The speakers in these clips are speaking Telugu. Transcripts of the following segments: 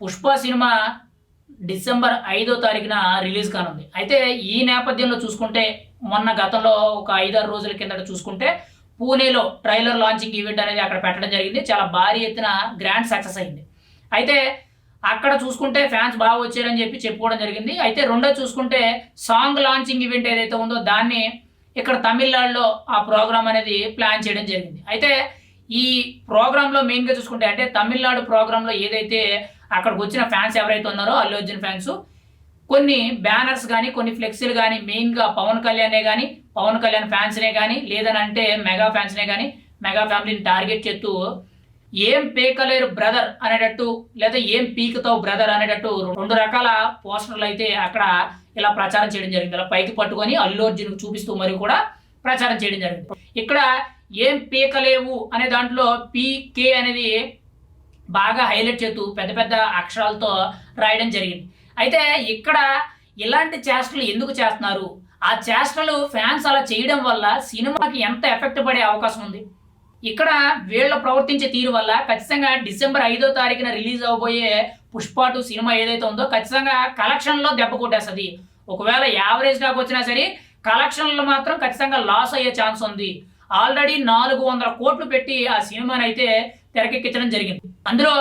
పుష్ప సినిమా డిసెంబర్ ఐదో తారీఖున రిలీజ్ కానుంది. అయితే ఈ నేపథ్యంలో చూసుకుంటే మొన్న గతంలో ఒక ఐదారు రోజుల కిందట చూసుకుంటే పూణేలో ట్రైలర్ లాంచింగ్ ఈవెంట్ అనేది అక్కడ పెట్టడం జరిగింది. చాలా భారీ ఎత్తున గ్రాండ్ సక్సెస్ అయింది. అయితే అక్కడ చూసుకుంటే ఫ్యాన్స్ బాగా వచ్చారని చెప్పి చెప్పుకోవడం జరిగింది. అయితే రెండో చూసుకుంటే సాంగ్ లాంచింగ్ ఈవెంట్ ఏదైతే ఉందో దాన్ని ఇక్కడ తమిళనాడులో ఆ ప్రోగ్రామ్ అనేది ప్లాన్ చేయడం జరిగింది. అయితే ఈ ప్రోగ్రాంలో మెయిన్గా చూసుకుంటే అంటే తమిళనాడు ప్రోగ్రాంలో ఏదైతే అక్కడికి వచ్చిన ఫ్యాన్స్ ఎవరైతే ఉన్నారో అల్లు అర్జున్ ఫ్యాన్స్ కొన్ని బ్యానర్స్ కానీ కొన్ని ఫ్లెక్సీలు కానీ మెయిన్గా పవన్ కళ్యాణే కానీ పవన్ కళ్యాణ్ ఫ్యాన్స్నే కానీ లేదని అంటే మెగా ఫ్యాన్స్నే కానీ మెగా ఫ్యామిలీని టార్గెట్ చేస్తూ ఏం పీకలేరు బ్రదర్ అనేటట్టు లేదా ఏం పీకుతావు బ్రదర్ అనేటట్టు రెండు రకాల పోస్టర్లు అయితే అక్కడ ఇలా ప్రచారం చేయడం జరిగింది. ఇలా పైకి పట్టుకొని అల్లు అర్జున్ చూపిస్తూ మరి కూడా ప్రచారం చేయడం జరిగింది. ఇక్కడ ఏం పీకలేవు అనే దాంట్లో పీకే అనేది బాగా హైలైట్ చేస్తూ పెద్ద పెద్ద అక్షరాలతో రాయడం జరిగింది. అయితే ఇక్కడ ఇలాంటి చేష్టలు ఎందుకు చేస్తున్నారు? ఆ చేష్టలు ఫ్యాన్స్ అలా చేయడం వల్ల సినిమాకి ఎంత ఎఫెక్ట్ పడే అవకాశం ఉంది? ఇక్కడ వీళ్ళు ప్రవర్తించే తీరు వల్ల ఖచ్చితంగా డిసెంబర్ ఐదో తారీఖున రిలీజ్ అవబోయే పుష్ప టూ సినిమా ఏదైతే ఉందో ఖచ్చితంగా కలెక్షన్లో దెబ్బ కొట్టేస్తుంది. ఒకవేళ యావరేజ్ దాకా వచ్చినా సరే కలెక్షన్లు మాత్రం ఖచ్చితంగా లాస్ అయ్యే ఛాన్స్ ఉంది. ఆల్రెడీ నాలుగు వందల కోట్లు పెట్టి ఆ సినిమాని అయితే తెరకెక్కించడం జరిగింది. అందులో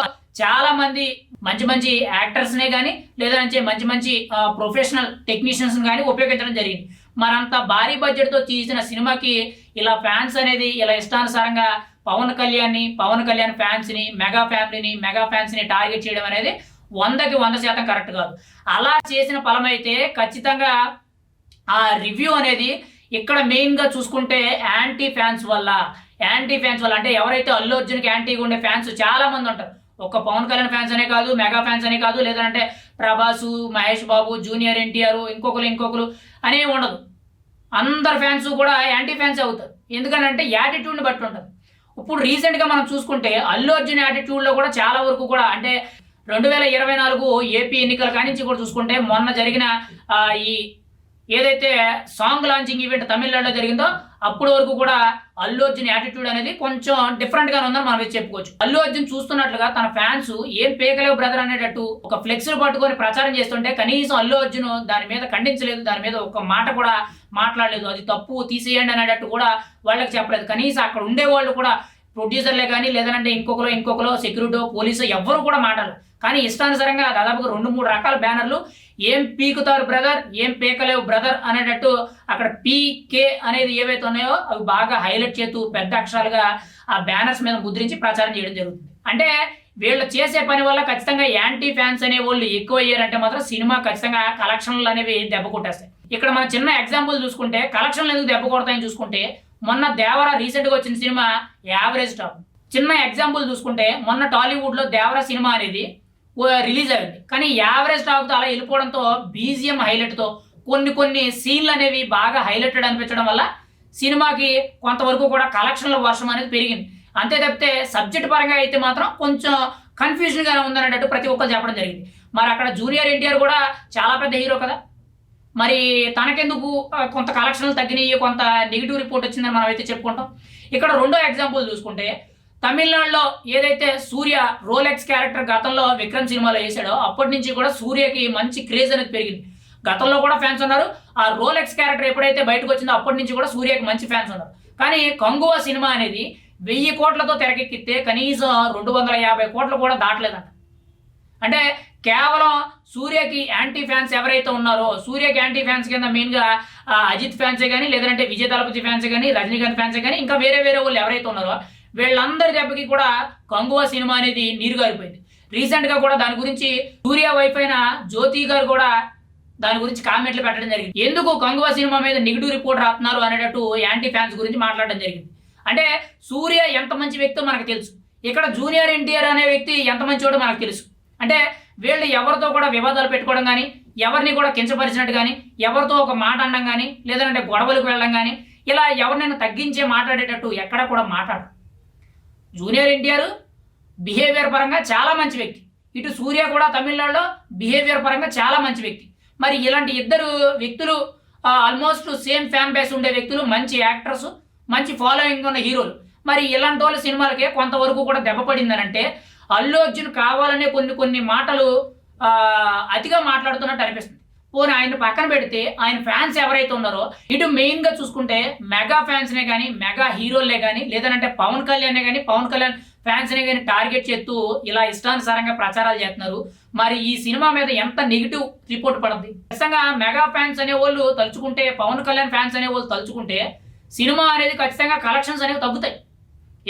చాలా మంది మంచి మంచి యాక్టర్స్నే కానీ లేదంటే మంచి మంచి ప్రొఫెషనల్ టెక్నీషియన్స్ కానీ ఉపయోగించడం జరిగింది. మరంత భారీ బడ్జెట్తో తీసిన సినిమాకి ఇలా ఫ్యాన్స్ అనేది ఇలా ఇష్టానుసారంగా పవన్ కళ్యాణ్ని పవన్ కళ్యాణ్ ఫ్యాన్స్ని మెగా ఫ్యామిలీని మెగా ఫ్యాన్స్ని టార్గెట్ చేయడం అనేది వందకి వంద శాతం కరెక్ట్ కాదు. అలా చేసిన ఫలమైతే ఖచ్చితంగా ఆ రివ్యూ అనేది ఇక్కడ మెయిన్గా చూసుకుంటే యాంటీ ఫ్యాన్స్ వల్ల యాంటీ ఫ్యాన్స్ వల్ల అంటే ఎవరైతే అల్లు అర్జున్కి యాంటీగా ఉండే ఫ్యాన్స్ చాలా మంది ఉంటారు. ఒక్క పవన్ కళ్యాణ్ ఫ్యాన్స్ అనే కాదు మెగా ఫ్యాన్స్ అనే కాదు లేదంటే ప్రభాసు మహేష్ బాబు జూనియర్ ఎన్టీఆర్ ఇంకొకరు ఇంకొకరు అనే ఉండదు. అందరు ఫ్యాన్స్ కూడా యాంటీ ఫ్యాన్స్ అవుతారు. ఎందుకనంటే యాటిట్యూడ్ని బట్టి ఉంటుంది. ఇప్పుడు రీసెంట్గా మనం చూసుకుంటే అల్లు అర్జున్ యాటిట్యూడ్లో కూడా చాలా వరకు కూడా అంటే రెండు వేల ఇరవై నాలుగు ఏపీ ఎన్నికల కానించి కూడా చూసుకుంటే మొన్న జరిగిన ఈ ఏదైతే సాంగ్ లాంచింగ్ ఈవెంట్ తమిళనాడులో జరిగిందో అప్పటి వరకు కూడా అల్లు అర్జున్ యాటిట్యూడ్ అనేది కొంచెం డిఫరెంట్గా ఉందని మనం చెప్పుకోవచ్చు. అల్లు అర్జున్ చూస్తున్నట్లుగా తన ఫ్యాన్స్ ఏం పేకలేవు బ్రదర్ అనేటట్టు ఒక ఫ్లెక్స్ పట్టుకొని ప్రచారం చేస్తుంటే కనీసం అల్లు అర్జున్ దాని మీద ఖండించలేదు దాని మీద ఒక మాట కూడా మాట్లాడలేదు. అది తప్పు తీసేయండి అనేటట్టు కూడా వాళ్ళకి చెప్పలేదు. కనీసం అక్కడ ఉండే వాళ్ళు కూడా ప్రొడ్యూసర్లే కానీ లేదంటే ఇంకొకరు ఇంకొకరు సెక్యూరిటీ పోలీసు ఎవ్వరు కూడా మాటలు కానీ ఇష్టానుసారంగా దాదాపుగా రెండు మూడు రకాల బ్యానర్లు. ఏం పీకుతారు బ్రదర్ ఏం పీకలేవు బ్రదర్ అనేటట్టు అక్కడ పీకే అనేది ఏవైతే ఉన్నాయో అవి బాగా హైలైట్ చేస్తూ పెద్ద అక్షరాలుగా ఆ బ్యానర్స్ మీద ముద్రించి ప్రచారం చేయడం జరుగుతుంది. అంటే వీళ్ళు చేసే పని వల్ల ఖచ్చితంగా యాంటీ ఫ్యాన్స్ అనే వాళ్ళు ఎక్కువ అయ్యారంటే మాత్రం సినిమా ఖచ్చితంగా కలెక్షన్లు అనేవి దెబ్బ కొట్టేస్తాయి. ఇక్కడ మనం చిన్న ఎగ్జాంపుల్ చూసుకుంటే కలెక్షన్లు ఎందుకు దెబ్బ కొడతాయని చూసుకుంటే మొన్న దేవర రీసెంట్గా వచ్చిన సినిమా యావరేజ్ టాప్. చిన్న ఎగ్జాంపుల్ చూసుకుంటే మొన్న టాలీవుడ్లో దేవర సినిమా అనేది రిలీజ్ అయింది కానీ యావరేజ్ టాక్తో అలా వెళ్ళిపోవడంతో బీజిఎం హైలైట్తో కొన్ని కొన్ని సీన్లు అనేవి బాగా హైలైటెడ్ అనిపించడం వల్ల సినిమాకి కొంతవరకు కూడా కలెక్షన్ల వర్షం అనేది పెరిగింది. అంతే తప్పితే సబ్జెక్ట్ పరంగా అయితే మాత్రం కొంచెం కన్ఫ్యూజన్గా ఉందనేటట్టు ప్రతి ఒక్కరు చెప్పడం జరిగింది. మరి అక్కడ జూనియర్ ఎన్టీఆర్ కూడా చాలా పెద్ద హీరో కదా? మరి తనకెందుకు కొంత కలెక్షన్లు తగ్గినాయి కొంత నెగిటివ్ రిపోర్ట్ వచ్చిందని మనం అయితే చెప్పుకుంటాం. ఇక్కడ రెండో ఎగ్జాంపుల్ చూసుకుంటే తమిళనాడులో ఏదైతే సూర్య రోలెక్స్ క్యారెక్టర్ గతంలో విక్రమ్ సినిమాలో వేసాడో అప్పటి నుంచి కూడా సూర్యకి మంచి క్రేజ్ అనేది పెరిగింది. గతంలో కూడా ఫ్యాన్స్ ఉన్నారు. ఆ రోలెక్స్ క్యారెక్టర్ ఎప్పుడైతే బయటకు వచ్చిందో అప్పటి నుంచి కూడా సూర్యకి మంచి ఫ్యాన్స్ ఉన్నారు. కానీ కంగువ సినిమా అనేది వెయ్యి కోట్లతో తెరకెక్కితే కనీసం రెండు వందల యాభై కోట్లు కూడా దాటలేదంట. అంటే కేవలం సూర్యకి యాంటీ ఫ్యాన్స్ ఎవరైతే ఉన్నారో సూర్యకి యాంటీ ఫ్యాన్స్ కింద మెయిన్గా అజిత్ ఫ్యాన్సే కానీ లేదంటే విజయ్ దళపతి ఫ్యాన్సే కానీ రజనీకాంత్ ఫ్యాన్సే కానీ ఇంకా వేరే వేరే వాళ్ళు ఎవరైతే ఉన్నారో వీళ్ళందరి దెబ్బకి కూడా కంగువ సినిమా అనేది నీరుగారిపోయింది. రీసెంట్గా కూడా దాని గురించి సూర్య వైఫ్ అయిన జ్యోతి గారు కూడా దాని గురించి కామెంట్లు పెట్టడం జరిగింది. ఎందుకు కంగువ సినిమా మీద నెగిటివ్ రిపోర్ట్ రాస్తున్నారు అనేటట్టు యాంటీ ఫ్యాన్స్ గురించి మాట్లాడడం జరిగింది. అంటే సూర్య ఎంత మంచి వ్యక్తో మనకు తెలుసు. ఇక్కడ జూనియర్ ఎన్టీఆర్ అనే వ్యక్తి ఎంత మంచివాడో మనకు తెలుసు. అంటే వీళ్ళు ఎవరితో కూడా వివాదాలు పెట్టుకోవడం కానీ ఎవరిని కూడా కించపరిచినట్టు కానీ ఎవరితో ఒక మాట అనడం కానీ లేదంటే గొడవలకు వెళ్ళడం కానీ ఇలా ఎవరినైనా తగ్గించే మాట్లాడేటట్టు ఎక్కడ కూడా మాట్లాడరు. జూనియర్ ఎన్టీఆర్ బిహేవియర్ పరంగా చాలా మంచి వ్యక్తి. ఇటు సూర్య కూడా తమిళనాడులో బిహేవియర్ పరంగా చాలా మంచి వ్యక్తి. మరి ఇలాంటి ఇద్దరు వ్యక్తులు ఆల్మోస్ట్ సేమ్ ఫ్యాన్ బేస్ ఉండే వ్యక్తులు మంచి యాక్టర్స్ మంచి ఫాలోయింగ్ ఉన్న హీరోలు. మరి ఇలాంటి వాళ్ళ సినిమాలకే కొంతవరకు కూడా దెబ్బ పడిందనంటే అల్లు అర్జున్ కావాలనే కొన్ని కొన్ని మాటలు అతిగా మాట్లాడుతున్నట్టు అనిపిస్తుంది. పోనీ ఆయన పక్కన పెడితే ఆయన ఫ్యాన్స్ ఎవరైతే ఉన్నారో ఇటు మెయిన్గా చూసుకుంటే మెగా ఫ్యాన్స్ నే కానీ మెగా హీరోలే కానీ లేదంటే పవన్ కళ్యాణ్ కానీ పవన్ కళ్యాణ్ ఫ్యాన్స్ నే కానీ టార్గెట్ చేస్తూ ఇలా ఇష్టానుసారంగా ప్రచారాలు చేస్తున్నారు. మరి ఈ సినిమా మీద ఎంత నెగిటివ్ రిపోర్ట్ పడింది? ఖచ్చితంగా మెగా ఫ్యాన్స్ అనే వాళ్ళు తలుచుకుంటే పవన్ కళ్యాణ్ ఫ్యాన్స్ అనే వాళ్ళు తలుచుకుంటే సినిమా అనేది ఖచ్చితంగా కలెక్షన్స్ అనేవి తగ్గుతాయి.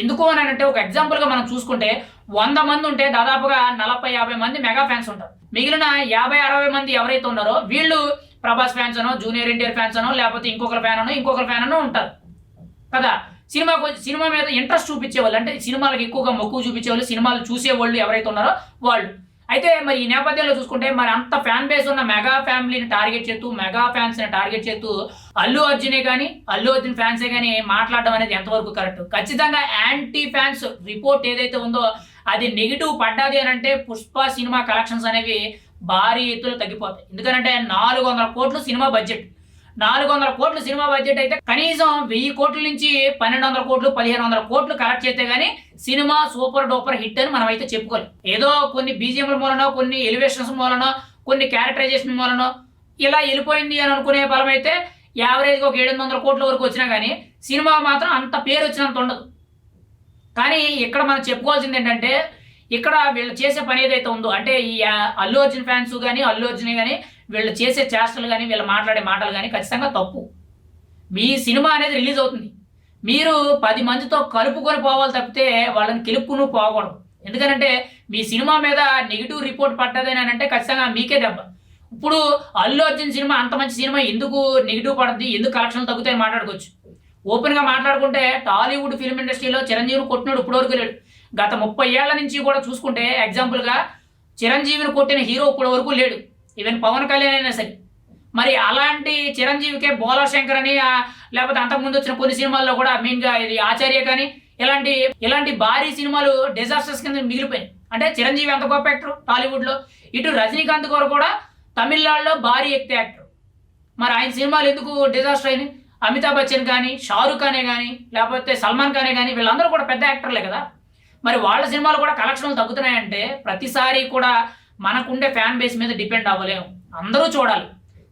ఎందుకు అని అంటే ఒక ఎగ్జాంపుల్గా మనం చూసుకుంటే వంద మంది ఉంటే దాదాపుగా నలభై యాభై మంది మెగా ఫ్యాన్స్ ఉంటారు. మిగిలిన యాభై అరవై మంది ఎవరైతే ఉన్నారో వీళ్ళు ప్రభాస్ ఫ్యాన్స్ అనో జూనియర్ ఎన్టీఆర్ ఫ్యాన్స్ అనో లేకపోతే ఇంకొకరి ఫ్యాన్ అనో ఇంకొకరి ఫ్యాన్ అనో ఉంటారు. కదా? సినిమా సినిమా మీద ఇంట్రెస్ట్ చూపించేవాళ్ళు అంటే సినిమాలకు ఎక్కువగా మక్కువ చూపించేవాళ్ళు సినిమాలు చూసేవాళ్ళు ఎవరైతే ఉన్నారో వాళ్ళు. అయితే మరి ఈ నేపథ్యంలో చూసుకుంటే మరి అంత ఫ్యాన్ బేస్ ఉన్న మెగా ఫ్యామిలీని టార్గెట్ చేస్తూ మెగా ఫ్యాన్స్ని టార్గెట్ చేస్తూ అల్లు అర్జునే కానీ అల్లు అర్జున్ ఫ్యాన్సే కానీ మాట్లాడడం అనేది ఎంతవరకు కరెక్ట్? ఖచ్చితంగా యాంటీ ఫ్యాన్స్ రిపోర్ట్ ఏదైతే ఉందో అది నెగిటివ్ పడ్డది అని అంటే పుష్ప సినిమా కలెక్షన్స్ అనేవి భారీ ఎత్తులో తగ్గిపోతాయి. ఎందుకంటే నాలుగు వందల కోట్లు సినిమా బడ్జెట్ నాలుగు వందల కోట్లు సినిమా బడ్జెట్ అయితే కనీసం వెయ్యి కోట్ల నుంచి పన్నెండు వందల కోట్లు పదిహేను వందల కోట్లు కలెక్ట్ చేస్తే గానీ సినిమా సూపర్ డూపర్ హిట్ అని మనం అయితే చెప్పుకోలేం. ఏదో కొన్ని బీజిఎంల మూలనో కొన్ని ఎలివేషన్స్ మూలనో కొన్ని క్యారెక్టరైజేషన్ మూలనో ఇలా వెళ్ళిపోయింది అని అనుకునే బలం అయితే యావరేజ్గా ఒక ఏడు వందల కోట్ల వరకు వచ్చినా కానీ సినిమా మాత్రం అంత పేరు వచ్చినంత ఉండదు. కానీ ఇక్కడ మనం చెప్పుకోవాల్సింది ఏంటంటే ఇక్కడ వీళ్ళు చేసే పని ఏదైతే ఉందో అంటే ఈ అల్లు అర్జున్ ఫ్యాన్స్ కానీ అల్లు అర్జున్ కానీ వీళ్ళు చేసే చేష్టలు కానీ వీళ్ళు మాట్లాడే మాటలు కానీ ఖచ్చితంగా తప్పు. మీ సినిమా అనేది రిలీజ్ అవుతుంది. మీరు పది మందితో కలుపుకొని పోవాలి తప్పితే వాళ్ళని కెలుపుకుని పోకూడదు. ఎందుకంటే మీ సినిమా మీద నెగిటివ్ రిపోర్ట్ పడ్డదని అంటే ఖచ్చితంగా మీకే దెబ్బ. ఇప్పుడు అల్లు అర్జున్ సినిమా అంత మంచి సినిమా ఎందుకు నెగిటివ్ పడుతుంది ఎందుకు కలెక్షన్లు తగ్గుతాయని మాట్లాడుకోవచ్చు. ఓపెన్గా మాట్లాడుకుంటే టాలీవుడ్ ఫిల్మ్ ఇండస్ట్రీలో చిరంజీవిని కొట్టినాడు ఇప్పటివరకు లేడు. గత ముప్పై ఏళ్ళ నుంచి కూడా చూసుకుంటే ఎగ్జాంపుల్గా చిరంజీవిని కొట్టిన హీరో ఇప్పటి వరకు లేడు. ఈవెన్ పవన్ కళ్యాణ్ అయినా సరే. మరి అలాంటి చిరంజీవికే బోలా శంకర్ అని లేకపోతే అంతకుముందు వచ్చిన కొన్ని సినిమాల్లో కూడా మెయిన్గా ఇది ఆచార్య కానీ ఇలాంటి ఇలాంటి భారీ సినిమాలు డిజాస్టర్స్ కింద మిగిలిపోయాయి అంటే చిరంజీవి ఎంత గొప్ప యాక్టర్ టాలీవుడ్లో ఇటు రజనీకాంత్ గారు కూడా తమిళనాడులో భారీ ఎక్తే యాక్టర్ మరి ఆయన సినిమాలు ఎందుకు డిజాస్టర్ అయినాయి? అమితాబ్ బచ్చన్ కానీ షారూఖ్ ఖానే కానీ లేకపోతే సల్మాన్ ఖానే కానీ వీళ్ళందరూ కూడా పెద్ద యాక్టర్లే కదా. మరి వాళ్ళ సినిమాలు కూడా కలెక్షన్లు తగ్గుతున్నాయంటే ప్రతిసారి కూడా మనకుండే ఫ్యాన్ బేస్ మీద డిపెండ్ అవ్వలేము. అందరూ చూడాలి.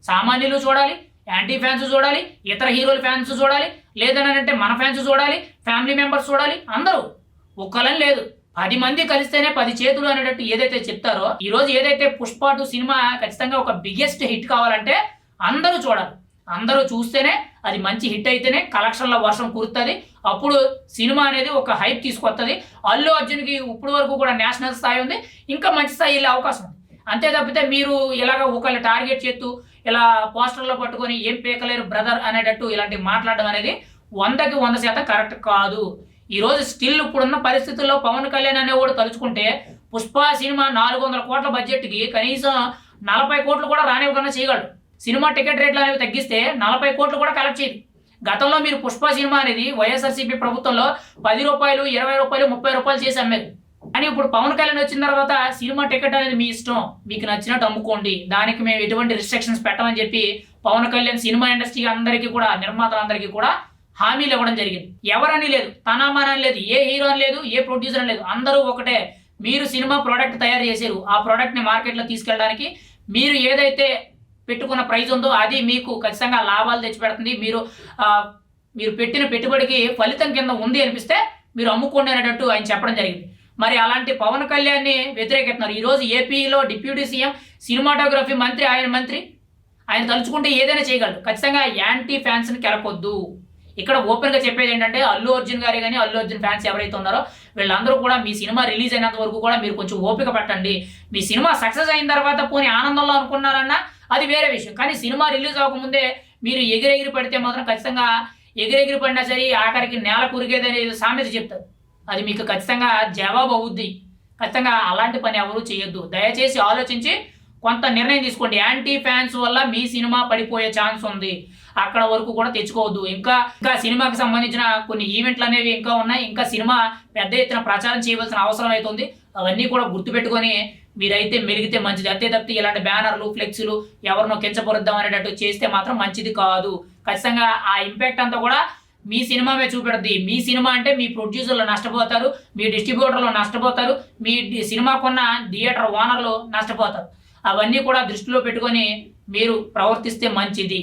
సామాన్యులు చూడాలి యాంటీ ఫ్యాన్స్ చూడాలి ఇతర హీరోల ఫ్యాన్స్ చూడాలి లేదని అంటే మన ఫ్యాన్స్ చూడాలి ఫ్యామిలీ మెంబర్స్ చూడాలి అందరూ. ఒక్కలని లేదు. పది మంది కలిస్తేనే పది చేతులు అనేటట్టు ఏదైతే చెప్తారో ఈరోజు ఏదైతే పుష్ప టూ సినిమా ఖచ్చితంగా ఒక బిగ్గెస్ట్ హిట్ కావాలంటే అందరూ చూడాలి. అందరూ చూస్తేనే అది మంచి హిట్ అయితేనే కలెక్షన్ల వర్షం కురుతుంది అప్పుడు సినిమా అనేది ఒక హైప్ తీసుకొస్తుంది అల్లు అర్జున్కి ఇప్పుడు వరకు కూడా నేషనల్ స్థాయి ఉంది. ఇంకా మంచి స్థాయి వెళ్ళే అవకాశం ఉంది. అంతే తప్పితే మీరు ఇలాగ ఒకళ్ళు టార్గెట్ చేస్తూ ఇలా పోస్టర్లో పట్టుకొని ఏం పీకలేరు బ్రదర్ అనేటట్టు ఇలాంటి మాట్లాడడం అనేది వందకి వంద శాతం కరెక్ట్ కాదు. ఈరోజు స్టిల్ ఇప్పుడున్న పరిస్థితుల్లో పవన్ కళ్యాణ్ అనేవాడు తలుచుకుంటే పుష్ప సినిమా నాలుగు వందల కోట్ల బడ్జెట్కి కనీసం నలభై కోట్లు కూడా రానివ్వకుండా చేయగలడు. సినిమా టికెట్ రేట్లు అనేవి తగ్గిస్తే నలభై కోట్లు కూడా కలెక్ట్ చేయదు గతంలో మీరు పుష్ప సినిమా అనేది వైఎస్ఆర్సీపీ ప్రభుత్వంలో పది రూపాయలు ఇరవై రూపాయలు ముప్పై రూపాయలు చేసి అమ్మేది. కానీ ఇప్పుడు పవన్ కళ్యాణ్ వచ్చిన తర్వాత సినిమా టికెట్ అనేది మీ ఇష్టం మీకు నచ్చినట్టు అమ్ముకోండి. దానికి మేము ఎటువంటి రిస్ట్రిక్షన్స్ పెట్టమని చెప్పి పవన్ కళ్యాణ్ సినిమా ఇండస్ట్రీ అందరికీ కూడా నిర్మాతలందరికీ కూడా హామీలు ఇవ్వడం జరిగింది. ఎవరని లేదు తనామానని లేదు ఏ హీరో అని లేదు ఏ ప్రొడ్యూసర్ అని లేదు. అందరూ ఒకటే మీరు సినిమా ప్రోడక్ట్ తయారు చేశారు. ఆ ప్రోడక్ట్ని మార్కెట్లో తీసుకెళ్ళడానికి మీరు ఏదైతే పెట్టుకున్న ప్రైజ్ ఉందో అది మీకు ఖచ్చితంగా లాభాలు తెచ్చిపెడుతుంది. మీరు మీరు పెట్టిన పెట్టుబడికి ఫలితం కింద ఉంది అనిపిస్తే మీరు అమ్ముకోండి అనేటట్టు ఆయన చెప్పడం జరిగింది. మరి అలాంటి పవన్ కళ్యాణ్ని వ్యతిరేకిస్తున్నారు. ఈరోజు ఏపీలో డిప్యూటీ సీఎం సినిమాటోగ్రఫీ మంత్రి ఆయన మంత్రి ఆయన తలుచుకుంటే ఏదైనా చేయగలరు ఖచ్చితంగా యాంటీ ఫ్యాన్స్ని కెలకొద్దు. ఇక్కడ ఓపెన్గా చెప్పేది ఏంటంటే అల్లు అర్జున్ గారి కానీ అల్లు అర్జున్ ఫ్యాన్స్ ఎవరైతే ఉన్నారో వీళ్ళందరూ కూడా మీ సినిమా రిలీజ్ అయినంత వరకు కూడా మీరు కొంచెం ఓపిక పట్టండి. మీ సినిమా సక్సెస్ అయిన తర్వాత పోనీ ఆనందంలో అనుకున్నారన్నా అది వేరే విషయం. కానీ సినిమా రిలీజ్ అవ్వకముందే మీరు ఎగిరెగిరి పడితే మాత్రం ఖచ్చితంగా ఎగిరెగిరి పడినా సరే ఆఖరికి నేల కురిగేది అనేది సామెత చెప్తారు. అది మీకు ఖచ్చితంగా జవాబు అవుద్ది. ఖచ్చితంగా అలాంటి పని ఎవరు చేయొద్దు. దయచేసి ఆలోచించి కొంత నిర్ణయం తీసుకోండి. యాంటీ ఫ్యాన్స్ వల్ల మీ సినిమా పడిపోయే ఛాన్స్ ఉంది. అక్కడ వరకు కూడా తెచ్చుకోవద్దు. ఇంకా ఇంకా సినిమాకి సంబంధించిన కొన్ని ఈవెంట్లు అనేవి ఇంకా ఉన్నాయి. ఇంకా సినిమా పెద్ద ఎత్తున ప్రచారం చేయవలసిన అవసరం అవుతుంది అవన్నీ కూడా గుర్తుపెట్టుకొని మీరైతే మెలిగితే మంచిది. అంతే తప్పితే ఇలాంటి బ్యానర్లు ఫ్లెక్స్లు ఎవరినో కించపరుద్దాం అనేటట్టు చేస్తే మాత్రం మంచిది కాదు. ఖచ్చితంగా ఆ ఇంపాక్ట్ అంతా కూడా మీ సినిమామే చూపెడుద్ది. మీ సినిమా అంటే మీ ప్రొడ్యూసర్లు నష్టపోతారు మీ డిస్ట్రిబ్యూటర్లు నష్టపోతారు మీ సినిమా సినిమాకున్న థియేటర్ ఓనర్లు నష్టపోతారు. అవన్నీ కూడా దృష్టిలో పెట్టుకొని మీరు ప్రవర్తిస్తే మంచిది.